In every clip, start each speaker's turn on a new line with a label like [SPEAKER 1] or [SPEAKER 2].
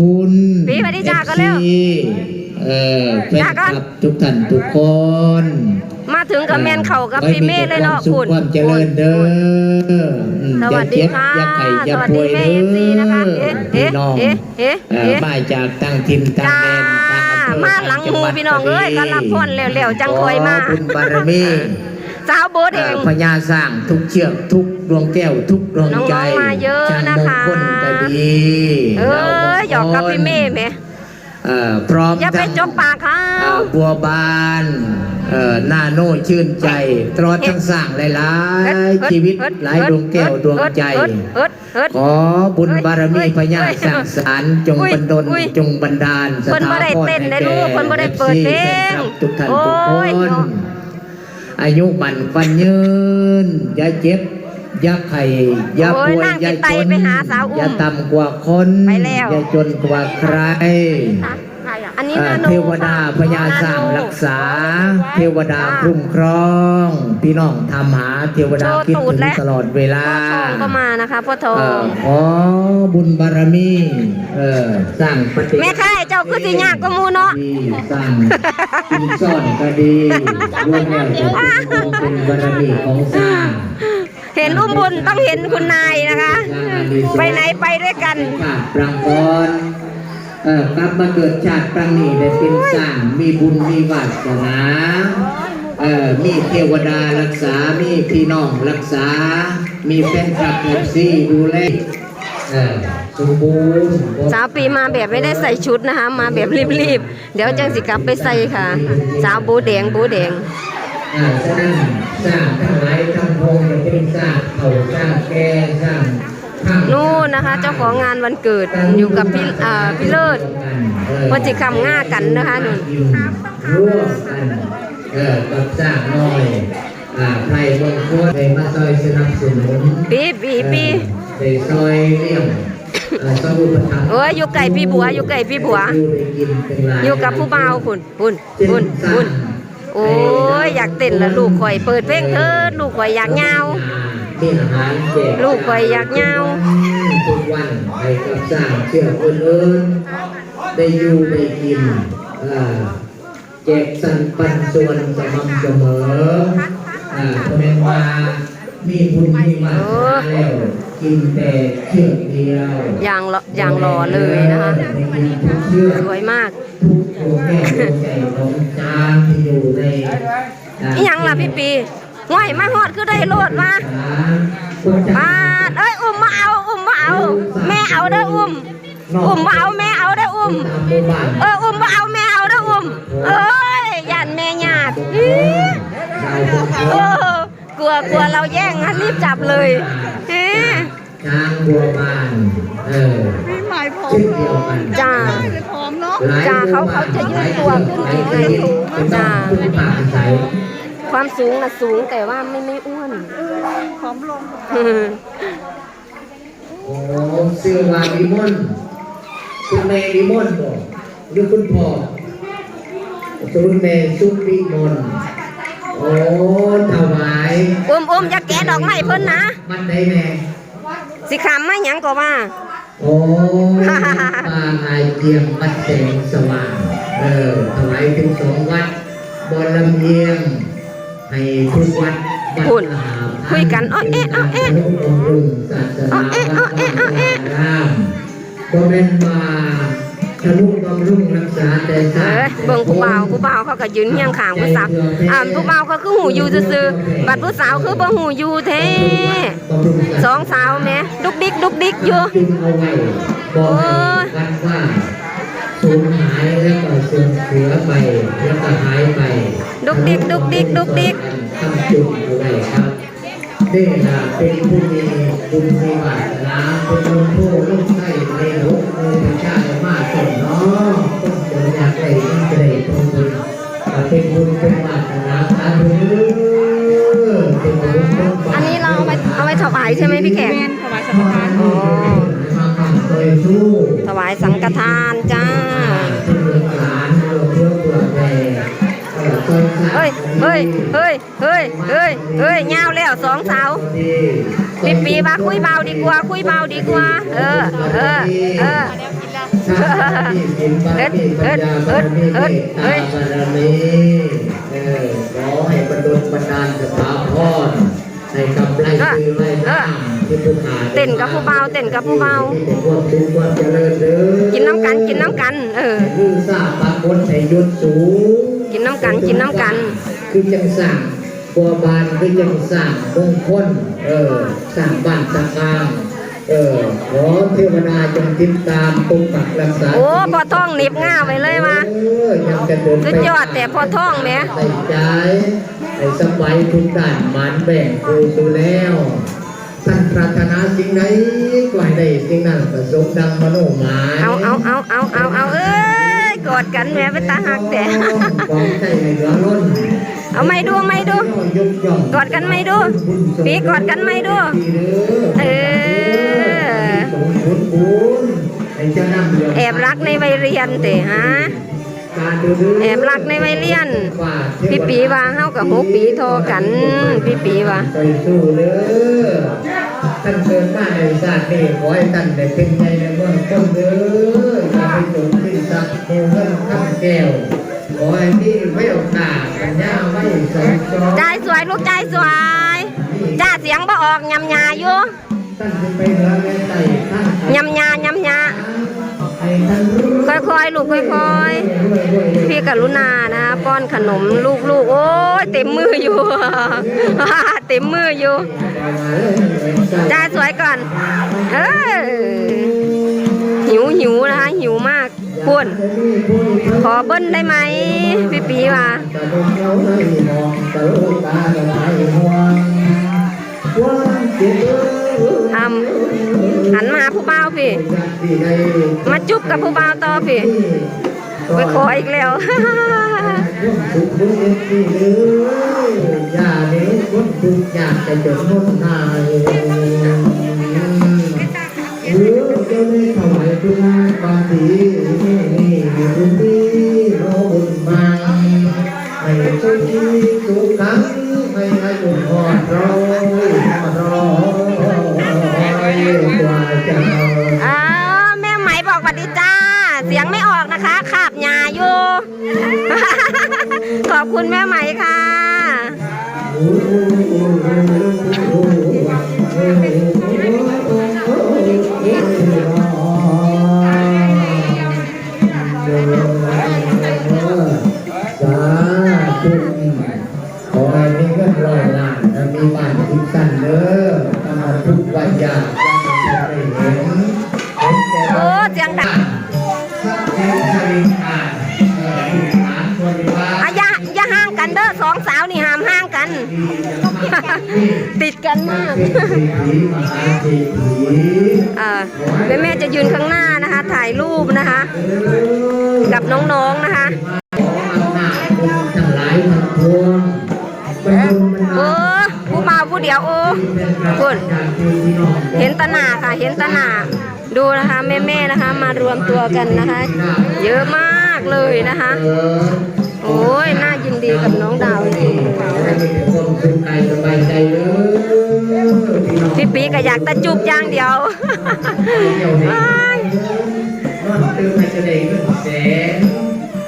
[SPEAKER 1] คุณ
[SPEAKER 2] พี่สวัสดีจ้าก็เร็ว
[SPEAKER 1] FC เออแฟน
[SPEAKER 2] จ้า
[SPEAKER 1] ค
[SPEAKER 2] ก่
[SPEAKER 1] ลั
[SPEAKER 2] อน
[SPEAKER 1] บทุกท่านทุกคน
[SPEAKER 2] มาถึงกับแมนเข่ากับพี่เมฆเลยเนาะ
[SPEAKER 1] ขอ
[SPEAKER 2] คุ
[SPEAKER 1] ให้มีแต่ความสุขความเจริญเด้ออืม
[SPEAKER 2] สวัสดีค่ะ
[SPEAKER 1] อย่าเจ็บอย่าไข้อย่า
[SPEAKER 2] สวัส
[SPEAKER 1] ป่
[SPEAKER 2] ดี
[SPEAKER 1] วย
[SPEAKER 2] แม่
[SPEAKER 1] เด้
[SPEAKER 2] เอฟซีนะคะ
[SPEAKER 1] อ
[SPEAKER 2] เอ๊ะ
[SPEAKER 1] พี่
[SPEAKER 2] เอ๊ะ
[SPEAKER 1] น้อง
[SPEAKER 2] เอ๊ะเอ๊ะ
[SPEAKER 1] เอ่อ
[SPEAKER 2] เอ๊ะ
[SPEAKER 1] มาจากตั้งถิ่นตั้ง
[SPEAKER 2] จ้า
[SPEAKER 1] แดนตั้งอำเภอ
[SPEAKER 2] มาหลังหมูพี่น้องเอ้ยก็รับพรเร็วๆจังคอยมา
[SPEAKER 1] ขอบุญบารมี
[SPEAKER 2] สาวโบทเอ
[SPEAKER 1] เอ่องพญาสร้างทุกเชือกทุกดวงแก้วทุกดวงใจ
[SPEAKER 2] น้องๆมาเยอะนะคะ
[SPEAKER 1] จานมงคลก็ดี
[SPEAKER 2] เอ้ยหยอกกับพี่เมฆไหม
[SPEAKER 1] เอ่อพร้อม
[SPEAKER 2] อย่าไป
[SPEAKER 1] ทั้ง
[SPEAKER 2] จกปากเขา
[SPEAKER 1] เอ่อบัวบานเอ่อหน้าโน่ชื่นใจตลอดทั้งสร้างหลายๆชีวิตหลายดวงแก้วดวงใจ
[SPEAKER 2] เอิดเอิดเอิด
[SPEAKER 1] ขอบุญบารมี
[SPEAKER 2] เฮ้ย
[SPEAKER 1] พญาสร้างสารจง
[SPEAKER 2] อุ้ย
[SPEAKER 1] บันดล
[SPEAKER 2] อุ้ย
[SPEAKER 1] จงบันดาลส
[SPEAKER 2] เพิ่นบ่
[SPEAKER 1] ถา
[SPEAKER 2] ได้
[SPEAKER 1] พร
[SPEAKER 2] เต้น
[SPEAKER 1] ให้
[SPEAKER 2] ได้
[SPEAKER 1] แก่
[SPEAKER 2] ลูกเพิ่นบ่ได้เปิดเพลง
[SPEAKER 1] แฟนคลับทุกท่านทุก
[SPEAKER 2] โอ้
[SPEAKER 1] ค
[SPEAKER 2] ย
[SPEAKER 1] น อายุมันฟันยืนอย่าเจ็บอย่าไข้อย่า
[SPEAKER 2] โอ้
[SPEAKER 1] ป่
[SPEAKER 2] ย
[SPEAKER 1] วย
[SPEAKER 2] นั่ง
[SPEAKER 1] อย่า
[SPEAKER 2] กินไต
[SPEAKER 1] จน
[SPEAKER 2] ไปหาสาวอุ้ม
[SPEAKER 1] อย่าต่ำกว่าคน
[SPEAKER 2] ไปแล้ว
[SPEAKER 1] อย่าจนกว่าใคร
[SPEAKER 2] อันนี้
[SPEAKER 1] เอ่อ
[SPEAKER 2] นาโน
[SPEAKER 1] เทวดาพญาสร้างรักษา เทวดาคุ้มครอง พี่น้องทำหาเทวดา
[SPEAKER 2] โชว์
[SPEAKER 1] คิด
[SPEAKER 2] ตูด
[SPEAKER 1] ถึง
[SPEAKER 2] และ
[SPEAKER 1] ตลอดเวลา
[SPEAKER 2] พ่อทองก็มานะคะพ่อทอ
[SPEAKER 1] เอ่องขอบุญบารมีเออสร้างปฏิ
[SPEAKER 2] แม่ค่ายเจ้าคือสิยากกว่าหมูเนาะ
[SPEAKER 1] ดีสร้างสินซ่อนก็ดีรวมแล้วก็เป็นบารมีของสร้าง
[SPEAKER 2] เห็นอุ้มบุญต้องเห็นคุณนายนะคะ ไปไหนไปด้วยกัน
[SPEAKER 1] ชาติปรางกร เออกลับมาเกิดชาติปรางนี้ได้เป็นสร้างมีบุญมีวาสนาเออมีเทวดารักษา มีพี่น้องรักษา มีแฟนคลับเอฟซีดูแลเออสมบูรณ์
[SPEAKER 2] สาวปีมาแบบไม่ได้ใส่ชุดนะคะ มาแบบรีบๆ เดี๋ยวจังสิกลับไปใส่ค่ะ สาวบูแดงบูแดง
[SPEAKER 1] อ่าฉะนั้นสร้างทั้งหลายทั้งพงจะเป็นสร้างเขาสร้างแก่สร้างข้าง
[SPEAKER 2] นู่นนะคะ เจ้าของงานวันเกิดอยู่กับพี่อ่าพี่เลิศว่าจิคำง่ากันนะคะนุ่น
[SPEAKER 1] ร่วมกันเออกับสร้างน้อยอ่าไพรบางคนไปมาซอยสนับสนุน
[SPEAKER 2] ปีปีปี
[SPEAKER 1] ไปซอยเลี้ยงเอ่อสมุทรปราการ
[SPEAKER 2] เอ้ยอยู่ไก่พี่บัวอยู่ไก่พี่บัว
[SPEAKER 1] อยู่ได้กินเป็นหลา
[SPEAKER 2] อยู่กับผู้บ่าวคุณคุณคุณคุณโอ้ยอยากเต้นแล้วลูกข่อยเปิดเพลงเถิดลูกข่อยอยากเงา
[SPEAKER 1] มีอาหารแจก
[SPEAKER 2] ลูกข่อยอยากเหงา
[SPEAKER 1] ทุกวันให้กับสร้างเชื่อคนอื่นได้อยู่ได้กินเอ่อแจกสรรปันส่วนสม่ำเสมออ่าเพราะแม้ว่ามีบุญมีวาสนาแล้วกินแต่เชือกเดียว
[SPEAKER 2] อย่างหล่ออย่างหล่อเลยนะคะ
[SPEAKER 1] ได้กินทุกเชือก
[SPEAKER 2] สวยมาก
[SPEAKER 1] ทุกโรงแก้วโรงใจของจานที่อยู่ในอ่า
[SPEAKER 2] นี่ยังล่ะพี่ปี ง่อยมาฮอดคือได้โลดมามาเอ้ยอุ้มมาเอาอุ้มมาเอา แม่เอาเด้ออุ้มอุ้มมาเอาแม่เอาเด้ออุ้ม
[SPEAKER 1] ตามหมู่บ้าน
[SPEAKER 2] เอออุ้มมาเอาแม่เอาเด้ออุ้มเอ้ยยันแม่ญาติอี๋
[SPEAKER 1] ชาวชุมช
[SPEAKER 2] เอนอกลัวกลัวเราแย่งงั้นรีบจับเลยอี๋
[SPEAKER 1] ช้างบัวบานเออ
[SPEAKER 3] มีหมายผม
[SPEAKER 1] เช่นเดียวกัน
[SPEAKER 2] จ้า
[SPEAKER 3] พร้อมเนาะ
[SPEAKER 1] หลาย
[SPEAKER 2] จ้าเขาเขาจะยืดตัวขึ้นอีกไง
[SPEAKER 1] จ้า
[SPEAKER 2] จ้า
[SPEAKER 1] พึ่งป่าอาศัย
[SPEAKER 2] ความสูงน่ะสูงแต่ว่าไม่ไม่อ้วน
[SPEAKER 3] พร้อมลง
[SPEAKER 1] โอ้ชื่อวาวิมลคุณแม่วิมลบอกหรือคุณพ่อคุณแม่สุขวิมลโอ้ถวาย
[SPEAKER 2] อุ้มอุ้มอย่าแกะดอกไม้เพิ่นนะ
[SPEAKER 1] มันได้แม่
[SPEAKER 2] สิขำไม่หยังก็ว่า
[SPEAKER 1] โอ้ปาอายเทียมวัดแสงสว่าง เออถวายถึงสองวัดบอลำเยียง ให้ทุกวัดวัด
[SPEAKER 2] คุณ
[SPEAKER 1] มหา
[SPEAKER 2] คุยกันอ้อเอ๊ะอ้อเอ๊ะ
[SPEAKER 1] ป็นการบำรุงศาสนา
[SPEAKER 2] อ้อเอ๊ะอ้อเอ๊ะอ้อเอ๊ะ
[SPEAKER 1] รามบ่แม่นมาทะนุบำรุงรักษาแต่
[SPEAKER 2] เอ
[SPEAKER 1] ศาส
[SPEAKER 2] อเบิ่งผู้บ่าวผู้บ่าวเขาก็ยืนเฮียงข้างผู้สาวอ่าผู้บ่าวเขาคือหูอยู่ซื่อๆบัดผู้สาวคือบ่หูอยู่แท้สองสาวแหม่ดุกดิกดุกดิกอยู่
[SPEAKER 1] จึงเอาไว้บอกให้วัดว่าสูญหายแล้วก็เสื่อมเสียไปแล้วก็หายไป
[SPEAKER 2] ดุกดิกดุกดิกดุกดิก
[SPEAKER 1] ทำจุดเอาไหนครับนี่นะเป็นผู้มีบุญมีบาสนาเป็นคนผู้ลูกไส้
[SPEAKER 2] ฮ้ยเฮ้ยเฮ้ยเฮ้ยเฮ้ยเฮ้ยยาแล้วสองสาวปีปีว่าคุยเบาดีกว่า คุยเบาดีกว่า เออ เออ เออ
[SPEAKER 1] ชาติมีสินบารมีปัญญาบารมีเมตตาบารมีเออขอให้บรรดลบันดาลสถาพรในกำไรคือไรน้ำที่ผู้ขา
[SPEAKER 2] เต้นกับผู้เบาเต้นกับผู้เบา
[SPEAKER 1] ความสุขความเจริญเด้อ
[SPEAKER 2] กินน้ำกันกินน้ำกัน เออ
[SPEAKER 1] คือทราบปรากฏให้ยศสูง
[SPEAKER 2] กินน้ำกันกินน้ำกัน
[SPEAKER 1] คือจังสั่งบัวบานคือจังสั่งมงคลเออสั่งบ้านสั่งทางเออขอเทวดาจงติดตามปกปักรักษา
[SPEAKER 2] โอ้พอท่องหนิบง่าไว้เลยมา
[SPEAKER 1] เออยังจะเดิน
[SPEAKER 2] สุ
[SPEAKER 1] ไป
[SPEAKER 2] ดยอดแต่พอท่องแหม
[SPEAKER 1] ใส่ใจใส่สบายทุกด้านหมันแบ่งครูสู่แล้วท่านปรารถนาสิ่งใดก็ให้ได้สิ่งนั้นประสบดังมโนหมาย
[SPEAKER 2] เอาเอาเอาเอาเอาเอาเอ้ยกอดกันแหม่เป็นตาหักแต่
[SPEAKER 1] ของใจให้เหลือล้น
[SPEAKER 2] เอาไม่ดูไม่ดู กอดกันไหมดูปีกอดกันไหมดู เออแอบรักในวัยเรียนเตะฮะแอบรักในวัยเรียน พี่ปีว่าเฮากับหกปีโทอกัน พี่ปีว่า
[SPEAKER 1] ไปสู้เด้อท่านเกิดมาในชาตินี้ขอให้ท่านได้เป็นใหญ่ในเมืองต้นเด้ออย่าไปจมขึ้นสักโมเงินข้ามแก้ว ขอให้ที่ไว้โอกาสปัญญาไว้สอนสอน
[SPEAKER 2] ใจสวยลูกใจสวยจ้าเสียงบ่ออกยำยาอยู่
[SPEAKER 1] ท่านจะไปเดินไต่ท่าน
[SPEAKER 2] ยำยายำยาค่อยๆ ลูกค่อยๆ พี่กรุณานะ ป้อนขนมลูกๆ โอ้ยเต็มมืออยู่ เต็มมืออยู่จ้าสวยก่อน เออ พูดขอเบิ้ลได้ไหมพี่ปีว่า
[SPEAKER 1] ตะลุงเราได้มองตะลุตาละลายห่วงความเจ็บ
[SPEAKER 2] ทำหันมาหาผู้บ่าวพี่ มาจุ๊บกับผู้บ่าวต่อพี่ไปขออีกแล้ว
[SPEAKER 1] ทุกทุกที่เลยอย่าเลี้ยงคนทุกอยากจะจดน้นนาย เออเจ้าได้ถวายคุณงานบางทีนี่นี่คุณพี่โนบุญมังไม่สุขีสุขังไม่ให้บุญพอดรอยรอยกว่าเจ้า
[SPEAKER 2] อ้าวแม่ไหมบอกสวัสดีจ้า เสียงไม่ออกนะคะขาบหยาอยู่ขอบคุณแม่ไหมค่ะ
[SPEAKER 1] ติ
[SPEAKER 2] ด
[SPEAKER 1] กัน
[SPEAKER 2] มาก
[SPEAKER 1] เป็นเศรษฐีมหาเศรษฐี
[SPEAKER 2] เออแม่แม่จะยืนข้างหน้านะคะ ถ่ายรูปนะคะ กับน้องๆนะคะ
[SPEAKER 1] ขออำนาจบุญทั้งหลายทั้งปวงบรรลุบรร
[SPEAKER 2] โอ้
[SPEAKER 1] ดา
[SPEAKER 2] ผู้บ่าวผู้เดียวโอ้คุณเห็นตะหนาค่ะ เห็นตะหนาดูนะคะแม่แม่ๆนะคะ มารวมตัวกันนะคะ เยอะมากเลยนะคะ โอ้ยน่ายินดีกับน้องดาวจริงๆพี่ปีก็อยากตะจุบอย่างเดียวอ้าย
[SPEAKER 1] นอนตื่นมาจะได้เงินแสน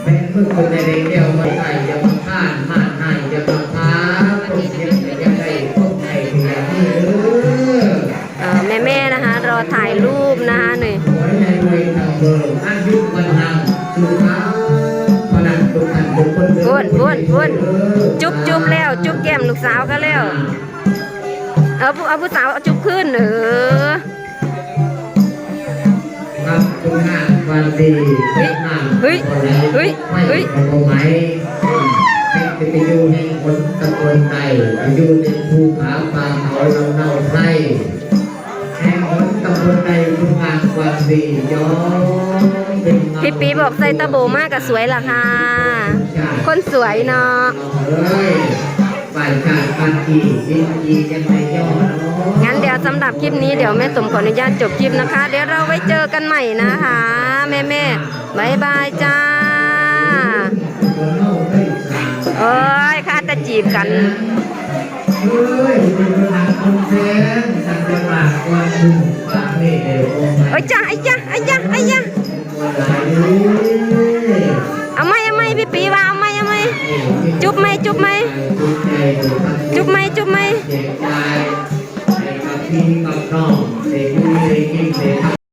[SPEAKER 1] เป็นเพิ่งคนได้เดียวมาใส่ยามาผ่านผ่านให้ยามาพาคนเย็นยังได้พบให้เพียงนี้เด้อ
[SPEAKER 2] เอ่อแม่ๆนะคะ รอถ่ายรูปนะคะหน่อย
[SPEAKER 1] ขอให้รวยทางเบอร์อายุวันนังสุขาพลังทุกท่านทุกคนเด้อ
[SPEAKER 2] พุ่นพุ่นพุ่นจุ๊บจุ๊บแล้ว จุ๊บแก้มลูกสาวก็แล้ว เอาเอาผู้สาวเอาจุ๊บขึ้นเออ
[SPEAKER 1] วันดี
[SPEAKER 2] เฮ้ยเฮ้ยเฮ้ย
[SPEAKER 1] ไม่เอาไหมเป็นไปอยู่ในคนตะโกนไตไปอยู่ในภูผาป่าเขาเราเน่าไทยแห่งคนตะโกนไตทุกงานวันดีย้อน
[SPEAKER 2] พี่ปีบอกใส่ตะโบมากกับสวยล่ะค่ะ คนสวยเนาะ
[SPEAKER 1] งั้น
[SPEAKER 2] เดี๋ยวสำหรับคลิปนี้เดี๋ยวแม่สมขออนุญาตจบคลิปนะคะ เดี๋ยวเราไว้เจอกันใหม่นะคะแม่แม่บายบายจ้า
[SPEAKER 1] เอ้
[SPEAKER 2] ยข้าจะจีบกัน
[SPEAKER 1] เอ้ย
[SPEAKER 2] จ้าไอ้จ้าไอ้จ้าไอ้จ้า